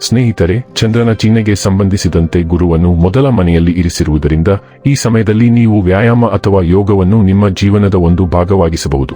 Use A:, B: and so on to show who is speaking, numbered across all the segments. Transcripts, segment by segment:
A: ಸ್ನೇಹಿತರೆ, ಚಂದ್ರನ ಚಿಹ್ನೆಗೆ ಸಂಬಂಧಿಸಿದಂತೆ ಗುರುವನ್ನು ಮೊದಲ ಮನೆಯಲ್ಲಿ ಇರಿಸಿರುವುದರಿಂದ ಈ ಸಮಯದಲ್ಲಿ ನೀವು ವ್ಯಾಯಾಮ ಅಥವಾ ಯೋಗವನ್ನು ನಿಮ್ಮ ಜೀವನದ ಒಂದು ಭಾಗವಾಗಿಸಬಹುದು.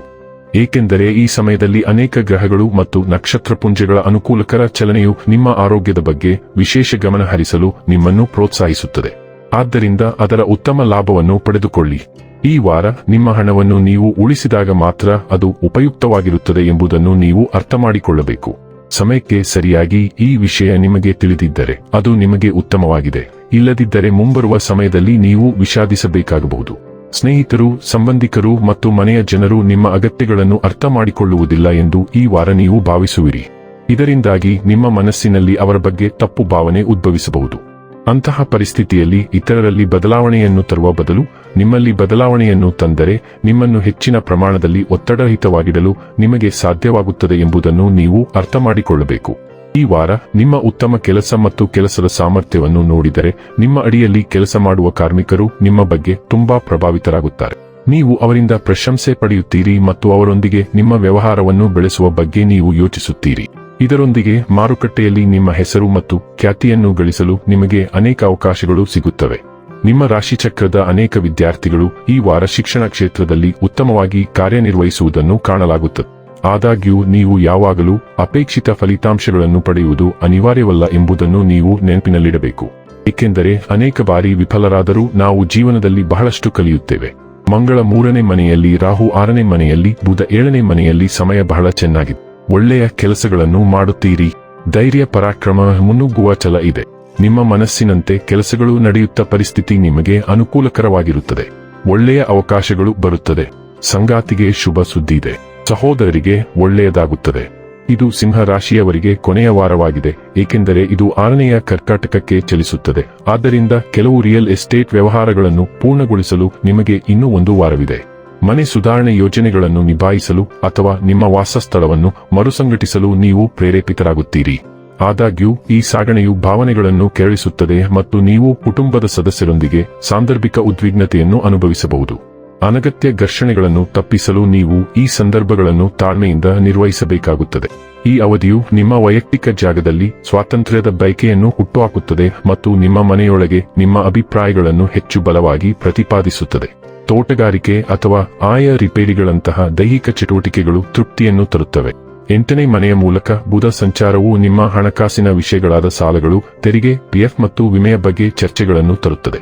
A: ಏಕೆಂದರೆ ಈ ಸಮಯದಲ್ಲಿ ಅನೇಕ ಗ್ರಹಗಳು ಮತ್ತು ನಕ್ಷತ್ರಪುಂಜಗಳ ಅನುಕೂಲಕರ ಚಲನೆಯು ನಿಮ್ಮ ಆರೋಗ್ಯದ ಬಗ್ಗೆ ವಿಶೇಷ ಗಮನ ಹರಿಸಲು ನಿಮ್ಮನ್ನು ಪ್ರೋತ್ಸಾಹಿಸುತ್ತದೆ. ಆದ್ದರಿಂದ ಅದರ ಉತ್ತಮ ಲಾಭವನ್ನು ಪಡೆದುಕೊಳ್ಳಿ. ಈ ವಾರ ನಿಮ್ಮ ಹಣವನ್ನು ನೀವು ಉಳಿಸಿದಾಗ ಮಾತ್ರ ಅದು ಉಪಯುಕ್ತವಾಗಿರುತ್ತದೆ ಎಂಬುದನ್ನು ನೀವು ಅರ್ಥಮಾಡಿಕೊಳ್ಳಬೇಕು. ಸಮಯಕ್ಕೆ ಸರಿಯಾಗಿ ಈ ವಿಷಯ ನಿಮಗೆ ತಿಳಿದಿದ್ದರೆ ಅದು ನಿಮಗೆ ಉತ್ತಮವಾಗಿದೆ. ಇಲ್ಲದಿದ್ದರೆ ಮುಂಬರುವ ಸಮಯದಲ್ಲಿ ನೀವು ವಿಷಾದಿಸಬೇಕಾಗಬಹುದು. ಸ್ನೇಹಿತರು, ಸಂಬಂಧಿಕರು ಮತ್ತು ಮನೆಯ ಜನರು ನಿಮ್ಮ ಅಗತ್ಯಗಳನ್ನು ಅರ್ಥ ಮಾಡಿಕೊಳ್ಳುವುದಿಲ್ಲ ಎಂದು ಈ ವಾರ ನೀವು ಭಾವಿಸುವಿರಿ. ಇದರಿಂದಾಗಿ ನಿಮ್ಮ ಮನಸ್ಸಿನಲ್ಲಿ ಅವರ ಬಗ್ಗೆ ತಪ್ಪು ಭಾವನೆ ಉದ್ಭವಿಸಬಹುದು. ಅಂತಹ ಪರಿಸ್ಥಿತಿಯಲ್ಲಿ ಇತರರಲ್ಲಿ ಬದಲಾವಣೆಯನ್ನು ತರುವ ಬದಲು ನಿಮ್ಮಲ್ಲಿ ಬದಲಾವಣೆಯನ್ನು ತಂದರೆ ನಿಮ್ಮನ್ನು ಹೆಚ್ಚಿನ ಪ್ರಮಾಣದಲ್ಲಿ ಒತ್ತಡರಹಿತವಾಗಿಡಲು ನಿಮಗೆ ಸಾಧ್ಯವಾಗುತ್ತದೆ ಎಂಬುದನ್ನು ನೀವು ಅರ್ಥ ಮಾಡಿಕೊಳ್ಳಬೇಕು ಈ ವಾರ ನಿಮ್ಮ ಉತ್ತಮ ಕೆಲಸ ಮತ್ತು ಕೆಲಸದ ಸಾಮರ್ಥ್ಯವನ್ನು ನೋಡಿದರೆ ನಿಮ್ಮ ಅಡಿಯಲ್ಲಿ ಕೆಲಸ ಮಾಡುವ ಕಾರ್ಮಿಕರು ನಿಮ್ಮ ಬಗ್ಗೆ ತುಂಬಾ ಪ್ರಭಾವಿತರಾಗುತ್ತಾರೆ. ನೀವು ಅವರಿಂದ ಪ್ರಶಂಸೆ ಪಡೆಯುತ್ತೀರಿ ಮತ್ತು ಅವರೊಂದಿಗೆ ನಿಮ್ಮ ವ್ಯವಹಾರವನ್ನು ಬೆಳೆಸುವ ಬಗ್ಗೆ ನೀವು ಯೋಚಿಸುತ್ತೀರಿ. ಇದರೊಂದಿಗೆ ಮಾರುಕಟ್ಟೆಯಲ್ಲಿ ನಿಮ್ಮ ಹೆಸರು ಮತ್ತು ಖ್ಯಾತಿಯನ್ನು ಗಳಿಸಲು ನಿಮಗೆ ಅನೇಕ ಅವಕಾಶಗಳು ಸಿಗುತ್ತವೆ. ನಿಮ್ಮ ರಾಶಿಚಕ್ರದ ಅನೇಕ ವಿದ್ಯಾರ್ಥಿಗಳು ಈ ವಾರ ಶಿಕ್ಷಣ ಕ್ಷೇತ್ರದಲ್ಲಿ ಉತ್ತಮವಾಗಿ ಕಾರ್ಯನಿರ್ವಹಿಸುವುದನ್ನು ಕಾಣಲಾಗುತ್ತದೆ. ಆದಾಗ್ಯೂ, ನೀವು ಯಾವಾಗಲೂ ಅಪೇಕ್ಷಿತ ಫಲಿತಾಂಶಗಳನ್ನು ಪಡೆಯುವುದು ಅನಿವಾರ್ಯವಲ್ಲ ಎಂಬುದನ್ನು ನೀವು ನೆನಪಿನಲ್ಲಿಡಬೇಕು. ಏಕೆಂದರೆ, ಅನೇಕ ಬಾರಿ ವಿಫಲರಾದರೂ ನಾವು ಜೀವನದಲ್ಲಿ ಬಹಳಷ್ಟು ಕಲಿಯುತ್ತೇವೆ. ಮಂಗಳ ಮೂರನೇ ಮನೆಯಲ್ಲಿ ರಾಹು ಆರನೇ ಮನೆಯಲ್ಲಿ ಬುಧ ಏಳನೇ ಮನೆಯಲ್ಲಿ ಸಮಯ ಬಹಳ ಚೆನ್ನಾಗಿದೆ. ಒಳ್ಳೆಯ ಕೆಲಸಗಳನ್ನು ಮಾಡುತ್ತೀರಿ. ಧೈರ್ಯ ಪರಾಕ್ರಮ ಮುನ್ನುಗ್ಗುವ ಛಲ ಇದೆ. ನಿಮ್ಮ ಮನಸ್ಸಿನಂತೆ ಕೆಲಸಗಳು ನಡೆಯುತ್ತ ಪರಿಸ್ಥಿತಿ ನಿಮಗೆ ಅನುಕೂಲಕರವಾಗಿರುತ್ತದೆ. ಒಳ್ಳೆಯ ಅವಕಾಶಗಳು ಬರುತ್ತದೆ. ಸಂಗಾತಿಗೆ ಶುಭ ಸುದ್ದಿ ಇದೆ. ಸಹೋದರರಿಗೆ ಒಳ್ಳೆಯದಾಗುತ್ತದೆ. ಇದು ಸಿಂಹ ರಾಶಿಯವರಿಗೆ ಕೊನೆಯ ವಾರವಾಗಿದೆ, ಏಕೆಂದರೆ ಇದು ಆರನೆಯ ಕರ್ಕಾಟಕಕ್ಕೆ ಚಲಿಸುತ್ತದೆ. ಆದ್ದರಿಂದ ಕೆಲವು ರಿಯಲ್ ಎಸ್ಟೇಟ್ ವ್ಯವಹಾರಗಳನ್ನು ಪೂರ್ಣಗೊಳಿಸಲು ನಿಮಗೆ ಇನ್ನೂ ಒಂದು ವಾರವಿದೆ. ಮನೆ ಸುಧಾರಣೆ ಯೋಜನೆಗಳನ್ನು ನಿಭಾಯಿಸಲು ಅಥವಾ ನಿಮ್ಮ ವಾಸಸ್ಥಳವನ್ನು ಮರುಸಂಘಟಿಸಲು ನೀವು ಪ್ರೇರೇಪಿತರಾಗುತ್ತೀರಿ. ಆದಾಗ್ಯೂ, ಈ ಸಾಗಣೆಯು ಭಾವನೆಗಳನ್ನು ಕೆರಳಿಸುತ್ತದೆ ಮತ್ತು ನೀವು ಕುಟುಂಬದ ಸದಸ್ಯರೊಂದಿಗೆ ಸಾಂದರ್ಭಿಕ ಉದ್ವಿಗ್ನತೆಯನ್ನು ಅನುಭವಿಸಬಹುದು. ಅನಗತ್ಯ ಘರ್ಷಣೆಗಳನ್ನು ತಪ್ಪಿಸಲು ನೀವು ಈ ಸಂದರ್ಭಗಳನ್ನು ತಾಳ್ಮೆಯಿಂದ ನಿರ್ವಹಿಸಬೇಕಾಗುತ್ತದೆ. ಈ ಅವಧಿಯು ನಿಮ್ಮ ವೈಯಕ್ತಿಕ ಜಾಗದಲ್ಲಿ ಸ್ವಾತಂತ್ರ್ಯದ ಬಯಕೆಯನ್ನು ಹುಟ್ಟುಹಾಕುತ್ತದೆ ಮತ್ತು ನಿಮ್ಮ ಮನೆಯೊಳಗೆ ನಿಮ್ಮ ಅಭಿಪ್ರಾಯಗಳನ್ನು ಹೆಚ್ಚು ಬಲವಾಗಿ ಪ್ರತಿಪಾದಿಸುತ್ತದೆ. ತೋಟಗಾರಿಕೆ ಅಥವಾ ಆಯ ರಿಪೇರಿಗಳಂತಹ ದೈಹಿಕ ಚಟುವಟಿಕೆಗಳು ತೃಪ್ತಿಯನ್ನು ತರುತ್ತವೆ. ಎಂಟನೇ ಮನೆಯ ಮೂಲಕ ಬುಧ ಸಂಚಾರವು ನಿಮ್ಮ ಹಣಕಾಸಿನ ವಿಷಯಗಳಾದ ಸಾಲಗಳು, ತೆರಿಗೆ, ಪಿಎಫ್ ಮತ್ತು ವಿಮೆಯ ಬಗ್ಗೆ ಚರ್ಚೆಗಳನ್ನು ತರುತ್ತದೆ.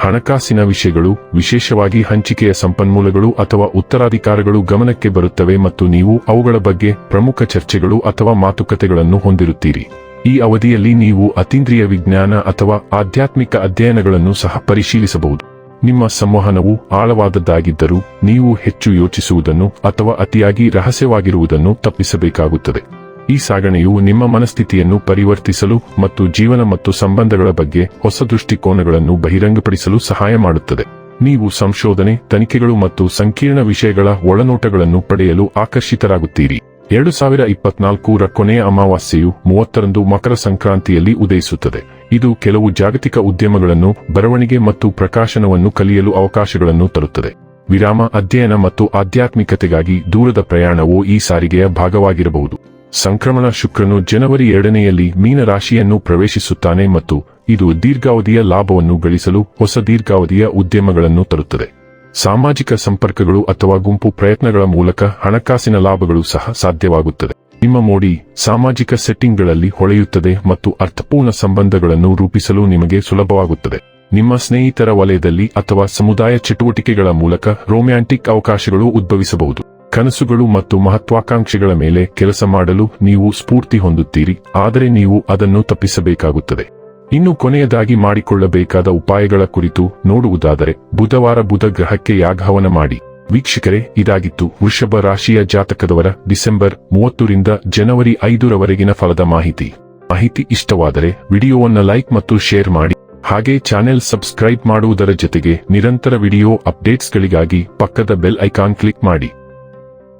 A: ಹಣಕಾಸಿನ ವಿಷಯಗಳು ವಿಶೇಷವಾಗಿ ಹಂಚಿಕೆಯ ಸಂಪನ್ಮೂಲಗಳು ಅಥವಾ ಉತ್ತರಾಧಿಕಾರಗಳು ಗಮನಕ್ಕೆ ಬರುತ್ತವೆ ಮತ್ತು ನೀವು ಅವುಗಳ ಬಗ್ಗೆ ಪ್ರಮುಖ ಚರ್ಚೆಗಳು ಅಥವಾ ಮಾತುಕತೆಗಳನ್ನು ಹೊಂದಿರುತ್ತೀರಿ. ಈ ಅವಧಿಯಲ್ಲಿ ನೀವು ಅತೀಂದ್ರಿಯ ವಿಜ್ಞಾನ ಅಥವಾ ಆಧ್ಯಾತ್ಮಿಕ ಅಧ್ಯಯನಗಳನ್ನು ಸಹ ಪರಿಶೀಲಿಸಬಹುದು. ನಿಮ್ಮ ಸಂವಹನವು ಆಳವಾದದ್ದಾಗಿದ್ದರೂ ನೀವು ಹೆಚ್ಚು ಯೋಚಿಸುವುದನ್ನು ಅಥವಾ ಅತಿಯಾಗಿ ರಹಸ್ಯವಾಗಿರುವುದನ್ನು ತಪ್ಪಿಸಬೇಕಾಗುತ್ತದೆ. ಈ ಸಾಗಣೆಯು ನಿಮ್ಮ ಮನಸ್ಥಿತಿಯನ್ನು ಪರಿವರ್ತಿಸಲು ಮತ್ತು ಜೀವನ ಮತ್ತು ಸಂಬಂಧಗಳ ಬಗ್ಗೆ ಹೊಸ ದೃಷ್ಟಿಕೋನಗಳನ್ನು ಬಹಿರಂಗಪಡಿಸಲು ಸಹಾಯ ಮಾಡುತ್ತದೆ. ನೀವು ಸಂಶೋಧನೆ, ತನಿಖೆಗಳು ಮತ್ತು ಸಂಕೀರ್ಣ ವಿಷಯಗಳ ಒಳನೋಟಗಳನ್ನು ಪಡೆಯಲು ಆಕರ್ಷಿತರಾಗುತ್ತೀರಿ. ಎರಡು ಸಾವಿರ ಇಪ್ಪತ್ನಾಲ್ಕರ ಕೊನೆಯ ಅಮಾವಾಸ್ಯೆಯು ಮೂವತ್ತರಂದು ಮಕರ ಸಂಕ್ರಾಂತಿಯಲ್ಲಿ ಉದಯಿಸುತ್ತದೆ. ಇದು ಕೆಲವು ಜಾಗತಿಕ ಉದ್ಯಮಗಳನ್ನು, ಬರವಣಿಗೆ ಮತ್ತು ಪ್ರಕಾಶನವನ್ನು ಕಲಿಯಲು ಅವಕಾಶಗಳನ್ನು ತರುತ್ತದೆ. ವಿರಾಮ, ಅಧ್ಯಯನ ಮತ್ತು ಆಧ್ಯಾತ್ಮಿಕತೆಗಾಗಿ ದೂರದ ಪ್ರಯಾಣವು ಈ ಸಾರಿಗೆಯ ಭಾಗವಾಗಿರಬಹುದು. ಸಂಕ್ರಮಣ ಶುಕ್ರನು ಜನವರಿ ಎರಡನೆಯಲ್ಲಿ ಮೀನರಾಶಿಯನ್ನು ಪ್ರವೇಶಿಸುತ್ತಾನೆ ಮತ್ತು ಇದು ದೀರ್ಘಾವಧಿಯ ಲಾಭವನ್ನು ಗಳಿಸಲು ಹೊಸ ದೀರ್ಘಾವಧಿಯ ಉದ್ಯಮಗಳನ್ನು ತರುತ್ತದೆ. ಸಾಮಾಜಿಕ ಸಂಪರ್ಕಗಳು ಅಥವಾ ಗುಂಪು ಪ್ರಯತ್ನಗಳ ಮೂಲಕ ಹಣಕಾಸಿನ ಲಾಭಗಳು ಸಹ ಸಾಧ್ಯವಾಗುತ್ತದೆ. ನಿಮ್ಮ ಮೋಡಿ ಸಾಮಾಜಿಕ ಸೆಟ್ಟಿಂಗ್ಗಳಲ್ಲಿ ಹೊಳೆಯುತ್ತದೆ ಮತ್ತು ಅರ್ಥಪೂರ್ಣ ಸಂಬಂಧಗಳನ್ನು ರೂಪಿಸಲು ನಿಮಗೆ ಸುಲಭವಾಗುತ್ತದೆ. ನಿಮ್ಮ ಸ್ನೇಹಿತರ ವಲಯದಲ್ಲಿ ಅಥವಾ ಸಮುದಾಯ ಚಟುವಟಿಕೆಗಳ ಮೂಲಕ ರೊಮ್ಯಾಂಟಿಕ್ ಅವಕಾಶಗಳು ಉದ್ಭವಿಸಬಹುದು. ಕನಸುಗಳು ಮತ್ತು ಮಹತ್ವಾಕಾಂಕ್ಷೆಗಳ ಮೇಲೆ ಕೆಲಸ ಮಾಡಲು ನೀವು ಸ್ಫೂರ್ತಿ ಹೊಂದುತ್ತೀರಿ, ಆದರೆ ನೀವು ಅದನ್ನು ತಪ್ಪಿಸಬೇಕಾಗುತ್ತದೆ. ಇನ್ನು ಕೊನೆಯದಾಗಿ ಮಾಡಿಕೊಳ್ಳಬೇಕಾದ ಉಪಾಯಗಳ ಕುರಿತು ನೋಡುವುದಾದರೆ, ಬುಧವಾರ ಬುಧ ಗ್ರಹಕ್ಕೆ ಯಾಗಹವನ ಮಾಡಿ. ವೀಕ್ಷಕರೇ, ಇದಾಗಿತ್ತು ವೃಷಭ ರಾಶಿಯ ಜಾತಕದವರ ಡಿಸೆಂಬರ್ ಮೂವತ್ತರಿಂದ ಜನವರಿ ಐದರವರೆಗಿನ ಫಲದ ಮಾಹಿತಿ. ಮಾಹಿತಿ ಇಷ್ಟವಾದರೆ ವಿಡಿಯೋವನ್ನು ಲೈಕ್ ಮತ್ತು ಶೇರ್ ಮಾಡಿ. ಹಾಗೆ ಚಾನೆಲ್ ಸಬ್ಸ್ಕ್ರೈಬ್ ಮಾಡುವುದರ ಜೊತೆಗೆ ನಿರಂತರ ವಿಡಿಯೋ ಅಪ್ಡೇಟ್ಸ್ಗಳಿಗಾಗಿ ಪಕ್ಕದ ಬೆಲ್ ಐಕಾನ್ ಕ್ಲಿಕ್ ಮಾಡಿ.